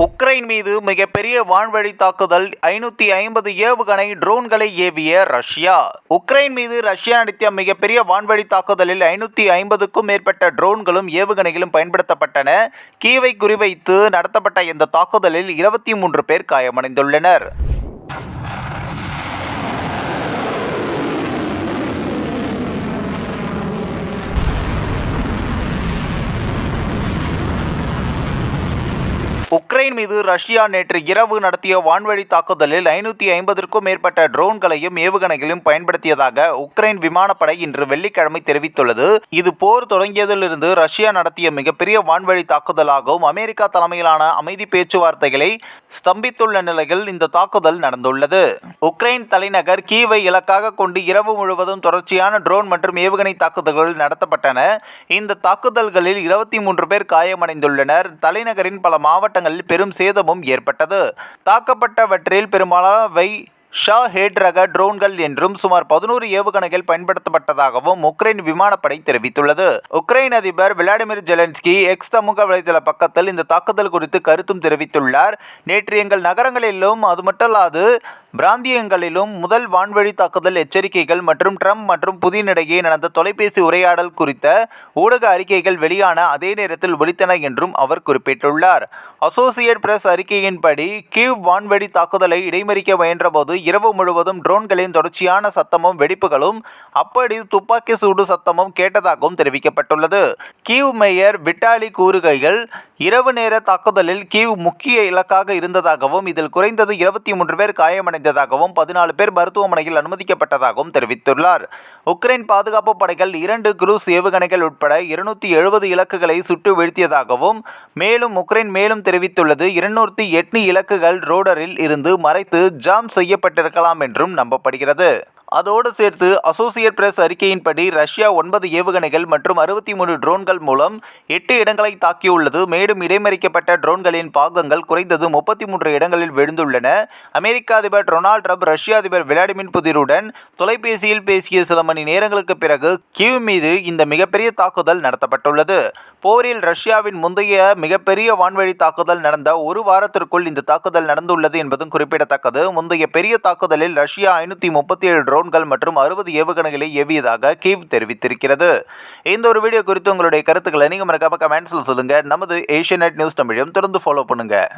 Ukraine மீது மிகப்பெரிய வான்வழி தாக்குதல். ஐநூத்தி ஐம்பது ஏவுகணை ட்ரோன்களை ஏவிய ரஷ்யா. உக்ரைன் மீது ரஷ்யா நடத்திய மிகப்பெரிய வான்வழி தாக்குதலில் ஐநூத்தி ஐம்பதுக்கும் மேற்பட்ட ட்ரோன்களும் ஏவுகணைகளும் பயன்படுத்தப்பட்டன. கீவை குறிவைத்து நடத்தப்பட்ட இந்த தாக்குதலில் இருபத்தி மூன்று பேர் காயமடைந்துள்ளனர். உக்ரைன் மீது ரஷ்யா நேற்று இரவு நடத்திய வான்வழி தாக்குதலில் ஐநூற்றி ஐம்பதற்கும் மேற்பட்ட ட்ரோன்களையும் ஏவுகணைகளையும் பயன்படுத்தியதாக உக்ரைன் விமானப்படை இன்று வெள்ளிக்கிழமை தெரிவித்துள்ளது. இது போர் தொடங்கியதிலிருந்து ரஷ்யா நடத்திய மிகப்பெரிய வான்வழி தாக்குதலாகவும் அமெரிக்கா தலைமையிலான அமைதி பேச்சுவார்த்தைகளை ஸ்தம்பித்துள்ள நிலையில் இந்த தாக்குதல் நடந்துள்ளது. உக்ரைன் தலைநகர் கீவை இலக்காக கொண்டு இரவு முழுவதும் தொடர்ச்சியான ட்ரோன் மற்றும் ஏவுகணை தாக்குதல்கள் நடத்தப்பட்டன. இந்த தாக்குதல்களில் இருபத்தி மூன்று பேர் காயமடைந்துள்ளனர். தலைநகரின் பல மாவட்ட மாவட்டங்களில் பெரும் சேதமும் ஏற்பட்டது. தாக்கப்பட்டவற்றில் பெரும்பாலானவை ஷா ஹேட் ரக ட்ரோன்கள் என்றும் சுமார் பதினோரு ஏவுகணைகள் பயன்படுத்தப்பட்டதாகவும் உக்ரைன் விமானப்படை தெரிவித்துள்ளது. உக்ரைன் அதிபர் விளாடிமிர் ஜெலன்ஸ்கி எக்ஸ் சமூக வலைதள பக்கத்தில் இந்த தாக்குதல் குறித்து கருத்தும் தெரிவித்துள்ளார். நேற்று எங்கள் நகரங்களிலும் அது மட்டும் பிராந்தியங்களிலும் முதல் வான்வழி தாக்குதல் எச்சரிக்கைகள் மற்றும் ட்ரம்ப் மற்றும் புதின் இடையே நடந்த தொலைபேசி உரையாடல் குறித்த ஊடக அறிக்கைகள் வெளியான அதே நேரத்தில் ஒலித்தன என்றும் அவர் குறிப்பிட்டுள்ளார். அசோசியேட் பிரஸ் அறிக்கையின்படி கீவ் வான்வெடி தாக்குதலை இடைமறிக்க முயன்றபோது இரவு முழுவதும் ட்ரோன்களின் தொடர்ச்சியான சத்தமும் வெடிப்புகளும் அப்படி துப்பாக்கி சூடு சத்தமும் கேட்டதாகவும் தெரிவிக்கப்பட்டுள்ளது. கீவ் மேயர் விட்டாலி கூறுகையில் இரவு நேர தாக்குதலில் கீவ் முக்கிய இலக்காக இருந்ததாகவும் இதில் குறைந்தது இருபத்தி மூன்று பேர் காயமடைந்ததாகவும் பதினாலு பேர் மருத்துவமனையில் அனுமதிக்கப்பட்டதாகவும் தெரிவித்துள்ளார். உக்ரைன் பாதுகாப்பு படைகள் இரண்டு குரூஸ் ஏவுகணைகள் உட்பட இருநூத்தி எழுபது இலக்குகளை சுட்டு வீழ்த்தியதாகவும் மேலும் உக்ரைன் மேலும் தெரிவித்துள்ளது இருநூத்தி எட்டு இலக்குகள் ரோடரில் இருந்து மறைத்து ஜாம் செய்யப்பட்டிருக்கலாம் என்றும் நம்பப்படுகிறது. அதோடு சேர்த்து அசோசியேட் பிரஸ் அறிக்கையின்படி ரஷ்யா ஒன்பது ஏவுகணைகள் மற்றும் அறுபத்தி மூணு ட்ரோன்கள் மூலம் எட்டு இடங்களை தாக்கியுள்ளது. மேலும் இடைமறிக்கப்பட்ட ட்ரோன்களின் பாகங்கள் குறைந்தது முப்பத்தி மூன்று இடங்களில் விழுந்துள்ளன. அமெரிக்க அதிபர் டொனால்ட் ட்ரம்ப் ரஷ்ய அதிபர் விளாடிமிர் புதினுடன் தொலைபேசியில் பேசிய சில மணி நேரங்களுக்கு பிறகு கியூ மீது இந்த மிகப்பெரிய தாக்குதல் நடத்தப்பட்டுள்ளது. போரில் ரஷ்யாவின் முந்தைய மிகப்பெரிய வான்வழி தாக்குதல் நடந்த ஒரு வாரத்திற்குள் இந்த தாக்குதல் நடந்துள்ளது என்பதும் குறிப்பிடத்தக்கது. முந்தைய பெரிய தாக்குதலில் ரஷ்யா ஐநூற்றி முப்பத்தி ஏழு ட்ரோன்கள் மற்றும் அறுபது ஏவுகணைகளை ஏவியதாக கீவ் தெரிவித்திருக்கிறது. இந்த ஒரு வீடியோ குறித்து உங்களுடைய கருத்துக்களை நீங்கள் மறக்காம கமெண்ட்ஸில் சொல்லுங்கள் நமது ஏஷியநெட் நியூஸ் தமிழையும் தொடர்ந்து ஃபாலோ பண்ணுங்கள்